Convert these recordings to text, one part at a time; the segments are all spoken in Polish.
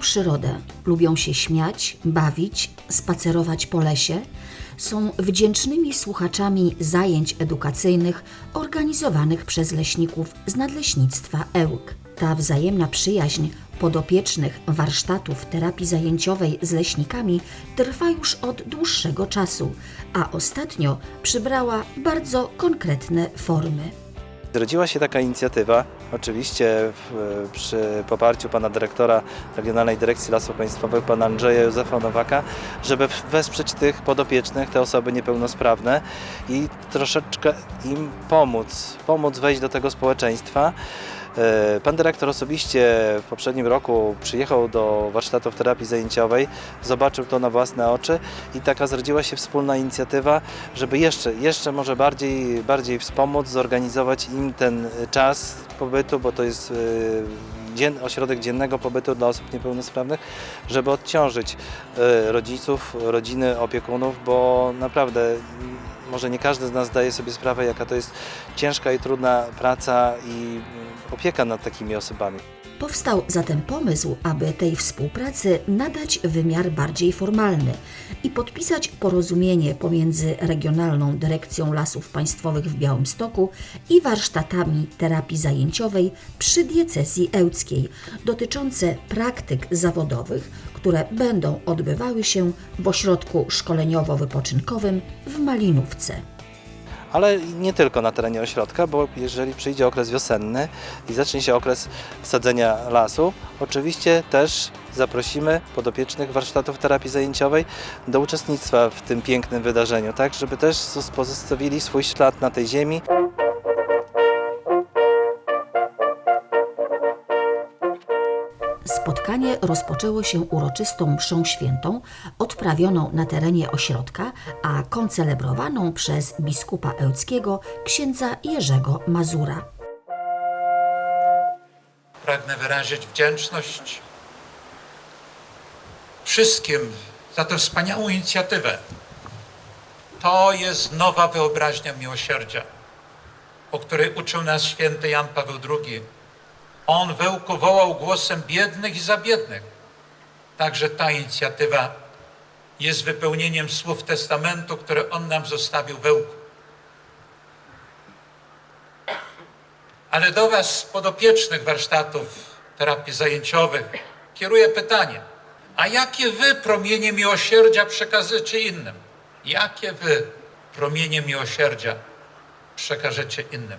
przyrodę, lubią się śmiać, bawić, spacerować po lesie, są wdzięcznymi słuchaczami zajęć edukacyjnych organizowanych przez leśników z nadleśnictwa Ełk. Ta wzajemna przyjaźń podopiecznych warsztatów terapii zajęciowej z leśnikami trwa już od dłuższego czasu, a ostatnio przybrała bardzo konkretne formy. Zrodziła się taka inicjatywa, oczywiście przy poparciu pana dyrektora Regionalnej Dyrekcji Lasów Państwowych, pana Andrzeja Józefa Nowaka, żeby wesprzeć tych podopiecznych, te osoby niepełnosprawne i troszeczkę im pomóc, pomóc wejść do tego społeczeństwa. E, Pan dyrektor osobiście w poprzednim roku przyjechał do warsztatów terapii zajęciowej, zobaczył to na własne oczy i taka zrodziła się wspólna inicjatywa, żeby jeszcze, jeszcze może bardziej, bardziej wspomóc, zorganizować im ten czas pobytu, bo to jest e, dzien, ośrodek dziennego pobytu dla osób niepełnosprawnych, żeby odciążyć e, rodziców, rodziny, opiekunów, bo naprawdę może nie każdy z nas zdaje sobie sprawę, jaka to jest ciężka i trudna praca i opieka nad takimi osobami. Powstał zatem pomysł, aby tej współpracy nadać wymiar bardziej formalny i podpisać porozumienie pomiędzy Regionalną Dyrekcją Lasów Państwowych w Białymstoku i warsztatami terapii zajęciowej przy diecezji ełckiej dotyczące praktyk zawodowych, które będą odbywały się w ośrodku szkoleniowo-wypoczynkowym w Malinówce. Ale nie tylko na terenie ośrodka, bo jeżeli przyjdzie okres wiosenny i zacznie się okres sadzenia lasu, oczywiście też zaprosimy podopiecznych warsztatów terapii zajęciowej do uczestnictwa w tym pięknym wydarzeniu, tak, żeby też pozostawili swój ślad na tej ziemi. Spotkanie rozpoczęło się uroczystą mszą świętą, odprawioną na terenie ośrodka, a koncelebrowaną przez biskupa ełckiego księdza Jerzego Mazura. Pragnę wyrazić wdzięczność wszystkim za tę wspaniałą inicjatywę. To jest nowa wyobraźnia miłosierdzia, o której uczył nas święty Jan Paweł II. On wołał głosem biednych i za biednych. Także ta inicjatywa jest wypełnieniem słów testamentu, które on nam zostawił wełku. Ale do Was, podopiecznych warsztatów terapii zajęciowych, kieruję pytanie: a jakie Wy promienie miłosierdzia przekażecie innym? Jakie Wy promienie miłosierdzia przekażecie innym?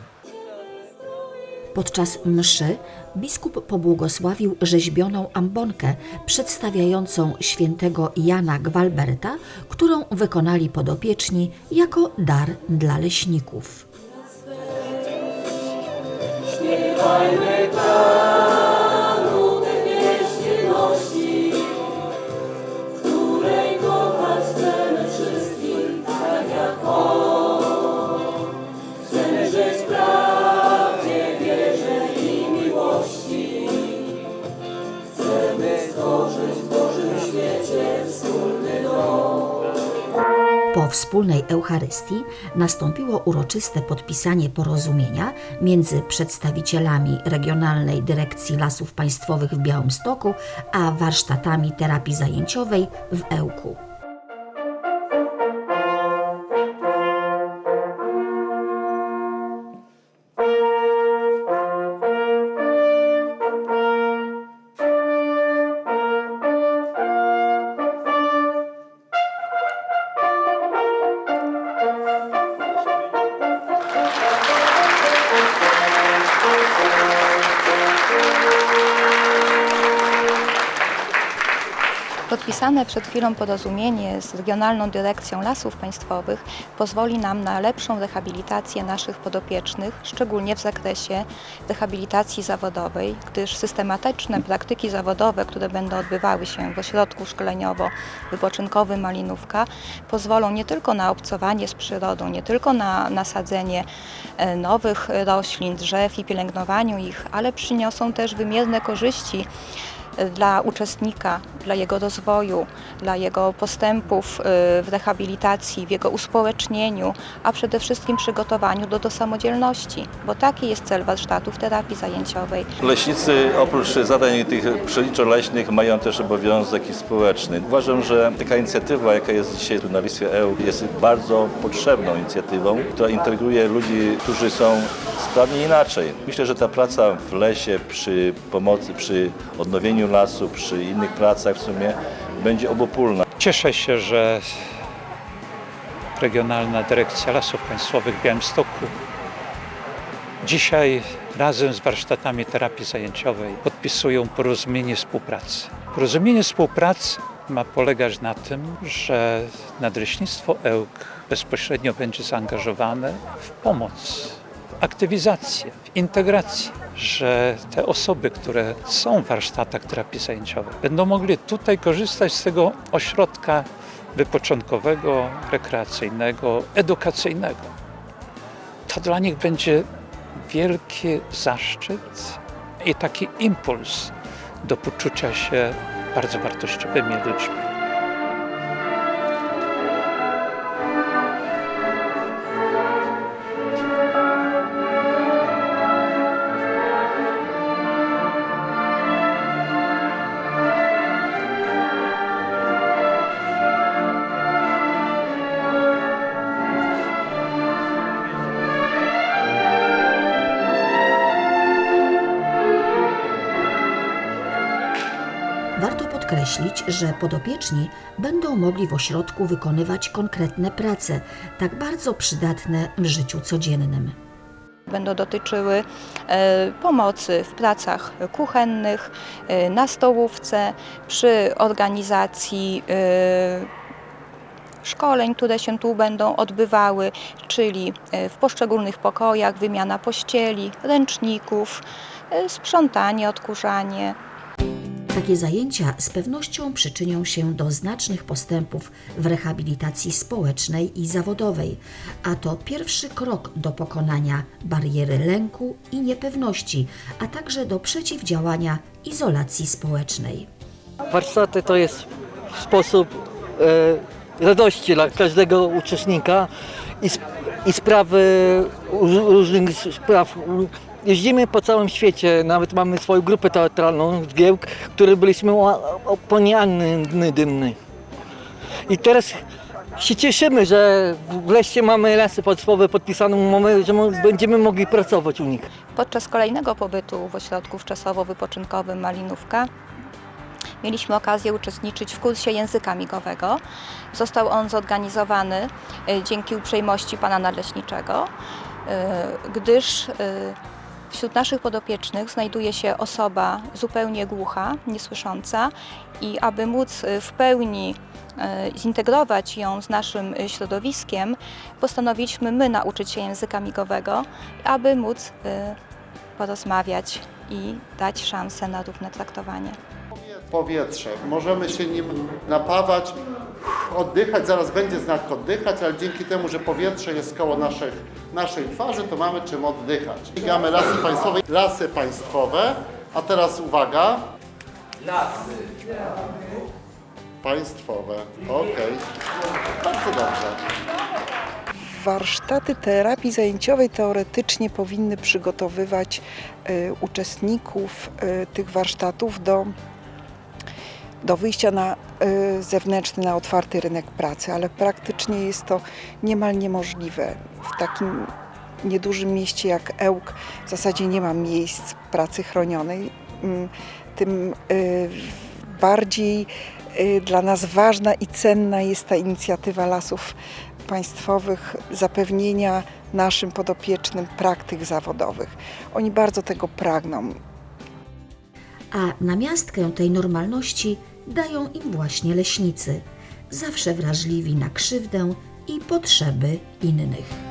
Podczas mszy biskup pobłogosławił rzeźbioną ambonkę przedstawiającą świętego Jana Gwalberta, którą wykonali podopieczni jako dar dla leśników. Po wspólnej Eucharystii nastąpiło uroczyste podpisanie porozumienia między przedstawicielami Regionalnej Dyrekcji Lasów Państwowych w Białymstoku a warsztatami terapii zajęciowej w Ełku. Thank you. Podpisane przed chwilą porozumienie z Regionalną Dyrekcją Lasów Państwowych pozwoli nam na lepszą rehabilitację naszych podopiecznych, szczególnie w zakresie rehabilitacji zawodowej, gdyż systematyczne praktyki zawodowe, które będą odbywały się w ośrodku szkoleniowo-wypoczynkowym Malinówka, pozwolą nie tylko na obcowanie z przyrodą, nie tylko na nasadzenie e, nowych roślin, drzew i pielęgnowaniu ich, ale przyniosą też wymierne korzyści dla uczestnika, dla jego rozwoju, dla jego postępów e, w rehabilitacji, w jego uspołecznieniu, a przede wszystkim przygotowaniu do, do samodzielności, bo taki jest cel warsztatów terapii zajęciowej. Leśnicy oprócz zadań tych przeliczo-leśnych mają też obowiązek społeczny. Uważam, że taka inicjatywa, jaka jest dzisiaj tu na Listwie EU, jest bardzo potrzebną inicjatywą, która integruje ludzi, którzy są sprawni inaczej. Myślę, że ta praca w lesie przy pomocy, przy odnowieniu lasu, przy innych pracach w sumie będzie obopólna. Cieszę się, że Regionalna Dyrekcja Lasów Państwowych w Białymstoku dzisiaj razem z warsztatami terapii zajęciowej podpisują porozumienie współpracy. Porozumienie współpracy ma polegać na tym, że Nadleśnictwo Ełk bezpośrednio będzie zaangażowane w pomoc, w aktywizację, w integrację, że te osoby, które są w warsztatach terapii zajęciowej, będą mogli tutaj korzystać z tego ośrodka wypoczynkowego, rekreacyjnego, edukacyjnego. To dla nich będzie wielki zaszczyt i taki impuls do poczucia się bardzo wartościowymi ludźmi. Podkreślić, że podopieczni będą mogli w ośrodku wykonywać konkretne prace, tak bardzo przydatne w życiu codziennym. Będą dotyczyły e, pomocy w pracach kuchennych, e, na stołówce, przy organizacji e, szkoleń, które się tu będą odbywały, czyli w poszczególnych pokojach wymiana pościeli, ręczników, sprzątanie, odkurzanie. Takie zajęcia z pewnością przyczynią się do znacznych postępów w rehabilitacji społecznej i zawodowej, a to pierwszy krok do pokonania bariery lęku i niepewności, a także do przeciwdziałania izolacji społecznej. Warsztaty to jest sposób e, radości dla każdego uczestnika i, i sprawy różnych spraw. Jeździmy po całym świecie, nawet mamy swoją grupę teatralną z Giełk, które byliśmy oponiany Dymnej. I teraz się cieszymy, że w Leście mamy lasy państwowe podpisaną umowę, że będziemy mogli pracować u nich. Podczas kolejnego pobytu w ośrodku wczasowo-wypoczynkowym Malinówka mieliśmy okazję uczestniczyć w kursie języka migowego. Został on zorganizowany e, dzięki uprzejmości pana nadleśniczego, e, gdyż e, wśród naszych podopiecznych znajduje się osoba zupełnie głucha, niesłysząca i aby móc w pełni zintegrować ją z naszym środowiskiem, postanowiliśmy my nauczyć się języka migowego, aby móc porozmawiać i dać szansę na równe traktowanie. Powietrze. Możemy się nim napawać, oddychać, zaraz będzie znak oddychać, ale dzięki temu, że powietrze jest koło naszych, naszej twarzy, to mamy czym oddychać. Ścigamy lasy państwowe, lasy państwowe, a teraz uwaga. Lasy. Państwowe, okej. Bardzo dobrze. Warsztaty terapii zajęciowej teoretycznie powinny przygotowywać e, uczestników e, tych warsztatów do, do wyjścia na e, zewnętrzny, na otwarty rynek pracy, ale praktycznie jest to niemal niemożliwe. W takim niedużym mieście jak Ełk w zasadzie nie ma miejsc pracy chronionej. Mm, Tym e, bardziej e, dla nas ważna i cenna jest ta inicjatywa Lasów państwowych zapewnienia naszym podopiecznym praktyk zawodowych. Oni bardzo tego pragną. A namiastkę tej normalności dają im właśnie leśnicy, zawsze wrażliwi na krzywdę i potrzeby innych.